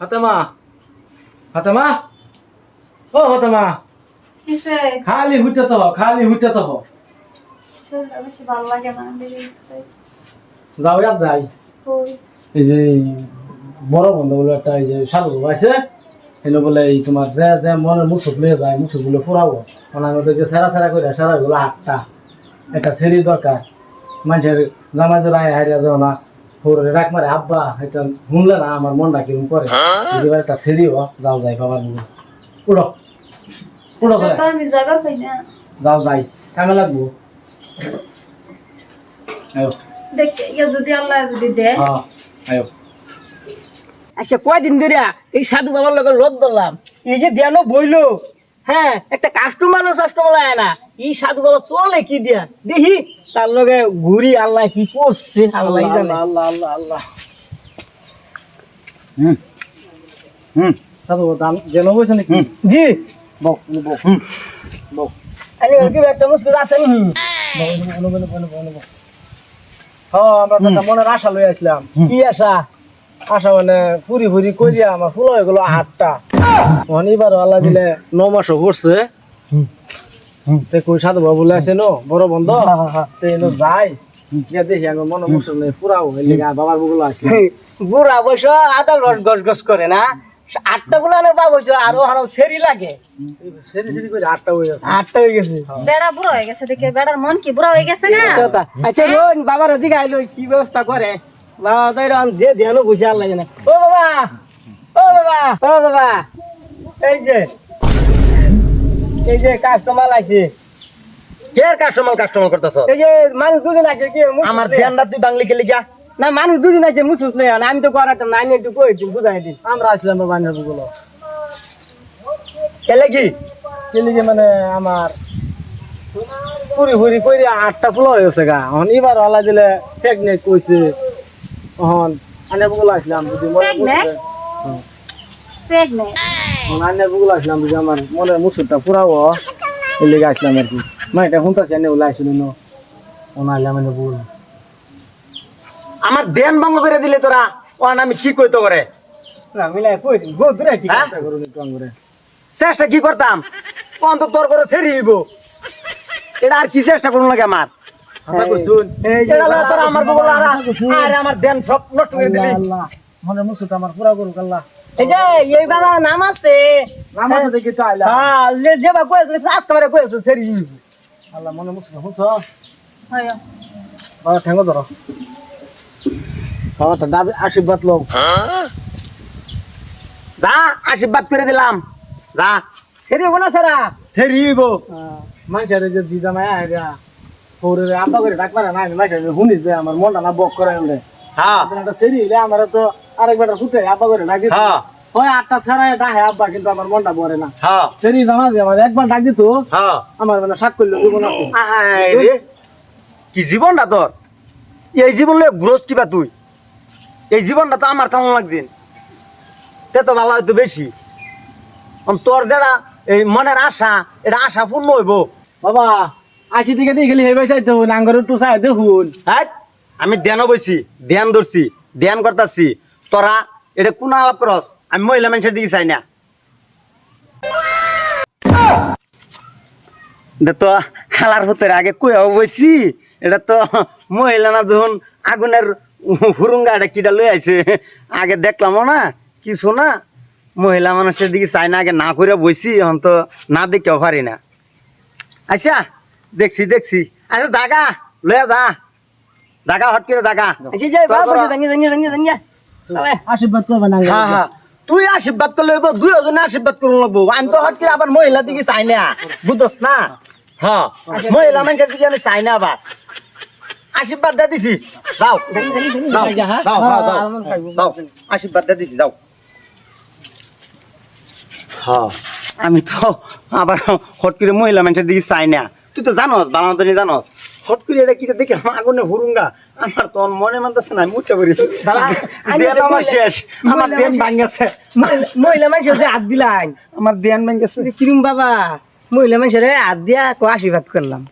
ফাতেমা ফাতেমা? ও ফাতেমা। খালি হুইতে তো খালি হুইতে তো। যাও ইয়াত যাই। এই যে বড় বন্ধু বলে একটা এই যে সাধু আছে এনে বলে এই তোমার যে যে মনের মুখ লিয়ে যায় মুখগুলো পুরাবো ওনার মধ্যে যে সেরা সেরা করে সেরা গুলো আটটা। একটা সেরি দরকার। মানুষের জামা জোড়া হারিয়া যাও না। রাখ মারে আব্বা হয়তো শুনলে না আমার মনটা কিরম করে? এবার একটা সেরি হ যাও যাই বাবার মুখে। উড়ো উড়ো তো আমি যাবার পাই না। যাও যাই কামে লাগবো। আয়ো। দেখে ইয়া যদি আল্লাহ যদি দে। হ্যাঁ আয়ো। আচ্ছা কয়দিন ধরে এই সাধু বাবার লগে রোদ ধরলাম? এই যে দেয়ানো বইলো। হ্যাঁ একটা কাস্টমার কাস্টমার আয় না। এই সাধু বাবা চলে কি দিয়া? দেখি। তার লগে ঘুরি আল্লাহ কি করছে আল্লাহ জানে। আল্লাহ আল্লাহ আল্লাহ। হুম হুম। সাধু দাম গেল বলছে নাকি? জি। বক বক বক আরে কি একটা মুশকিল আছে নি হ্যাঁ আমরা তো মনের আশা লই আসলাম। কি আশা? আশা মানে পুরি পুরি করিয়া আমার ফুল হয়ে গেল আটটা। অনিবার আল্লাহ দিলে ন মাসও পড়ছে তে কই সাধু বাবু নো? বড় বন্ধ? তে এনো যাই গিয়া দেখি আমার মনে মুসল নেই পুরাও হইলে গা বাবার বুগুলো আসলে বুড়া বয়স আদা রস গস গস করে না? আটটা গুলো আনে বা বয়স আরও আরও সেরি লাগে। সেরি সেরি করে আটটা হয়ে গেছে। আটটা হয়ে গেছে। বেড়া বুড়ো হয়ে গেছে দেখে বেড়ার মন কি বুড়ো হয়ে গেছে না। আচ্ছা রোন বাবার দিকে আইলো কি ব্যবস্থা করে? বাবা তো এরকম যে ধ্যানও বুঝে লাগে জানে ও বাবা! ও বাবা! ও বাবা! এই যে এই যে কাস্টমার আছে কে কাস্টমার কাস্টমার করতেছ? এই যে মানুষ দুজন আছে কি আমার। ধ্যানটা তুই বাংলি কে লিগা না মানুষ দুজন আছে মুসুস নেই আমি তো করাতাম না আমি একটু কই দিন বুঝাই দিন। আমরা আসলাম বাবার বুগুলো কে লাগি কেলিগে মানে আমার পুরি পুরি কইরে আটটা ফুল হয়ে গেছে গা। এখন এবার আল্লাহ দিলে টেকনিক কইছে। এখন আনে বুগুলো আসলাম যদি মনে আসলাম যদি আমার মনের মুসুরটা পুরাবো এই লেগে আসলাম আর কি। মাইটা শুনতেছি এনে ওলা আসছিল নো। ওনাইলাম এনে বুগুলো আমার ধ্যান ভঙ্গ করে দিলে তোরা ওর আমি কি কইতো করে না মিলাই কই গো দূরে কি হ্যাঁ? করুন আঙ্গুরে। চেষ্টা কি করতাম? কোন তো তোর করে ছেড়ে দিব। এটা আর কি চেষ্টা করুন লাগে আমার? আশা করছুন এই যে তোরা আমার বগল আর আর আমার ধ্যান সব নষ্ট করে দিলি। আল্লাহ। মনের মুসুরটা আমার পুরা করুক আল্লাহ এই যে এই বাবা নাম আছে। আমার সাথে কিছু আইলা। হ্যাঁ যে যে বা কয়েছে আজকে মানে কয়েছে সেরি। আল্লাহ মনে মুসুর শুনছ হয়। বাবা ঠেঙ্গো ধরো। বাবাটা দাবি আশীর্বাদ লোক যা আশীর্বাদ করে দিলাম। যা। সেরি হব না সারা? ছেড়ে দিব মানুষের যে জি জামাই আইরা পৌরে আব্বা করে ডাক পারে না আমি মানুষের শুনি যে আমার মনটা না বক করে হ্যাঁ। সেরি হইলে আমার তো আরেকবার ফুটে আব্বা করে ডাকি হ্যাঁ। আটটা ছাড়াই ডাকে আব্বা কিন্তু আমার মনটা ভরে না। হ্যাঁ। সেরি জামা যে আমার একবার ডাক দিত হ্যাঁ। আমার মানে করলে জীবন আছে। তোর? এই জীবন লয়ে গ্রোস কিবা তুই? এই জীবনটা তো আমার কেমন লাগছেন তে তো ভালো হয়তো বেশি। তোর যারা এই মনের আশা এটা আশা পূর্ণ হইব। বাবা আশি থেকে দিয়ে গেলি হেবে একটু চাই দেখুন। আমি ধ্যান বইছি ধ্যান ধরছি ধ্যান করতেছি। তোরা এটা কোন আলাপ করস? আমি মহিলা মানুষের দিকে চাই না। এটা তো হালার হতে আগে কই বইছি। এটা তো মহিলা না যখন আগুনের হুরুঙ্গা এটা কিটা লই আইছে আগে দেখলামও না কিছু না। মহিলা মানুষের দিকে চাই না আগে না করে বইছি এখন তো না দেখেও পারি না। আচ্ছা দেখছি দেখছি। আচ্ছা দাগা লয়া যা। দাগা হট করে জাগা। আশীর্বাদ করবে না হ্যাঁ হ্যাঁ। তুই আশীর্বাদ করলে হইব দুই জনে আশীর্বাদ করুন লাগবো আমি তো হট আবার মহিলা দিকে চাই না বুঝস না? হ্যাঁ মহিলা মানুষের দিকে আমি চাই না আবার। আশীর্বাদ দিয়ে দিছি। যাও। আশীর্বাদ দিয়ে দিছি যাও। হ্যাঁ। আমি তো আবার হট করে মহিলা মানুষের দিকে চাই না। তুই তো জানোস বানাতনি জানোস। হট করে এটা কি দেখে আমার আগুনে হুরুঙ্গা। আমার তো মনে মানতেছে না মুখটা করেছি আমার শেষ আমার দেন ভাঙ্গেছে মহিলা মানুষের হাত দিলাম আমার দেন ভাঙ্গেছে কিরম বাবা? মহিলা মানুষের হাত দিয়া কো আশীর্বাদ করলাম।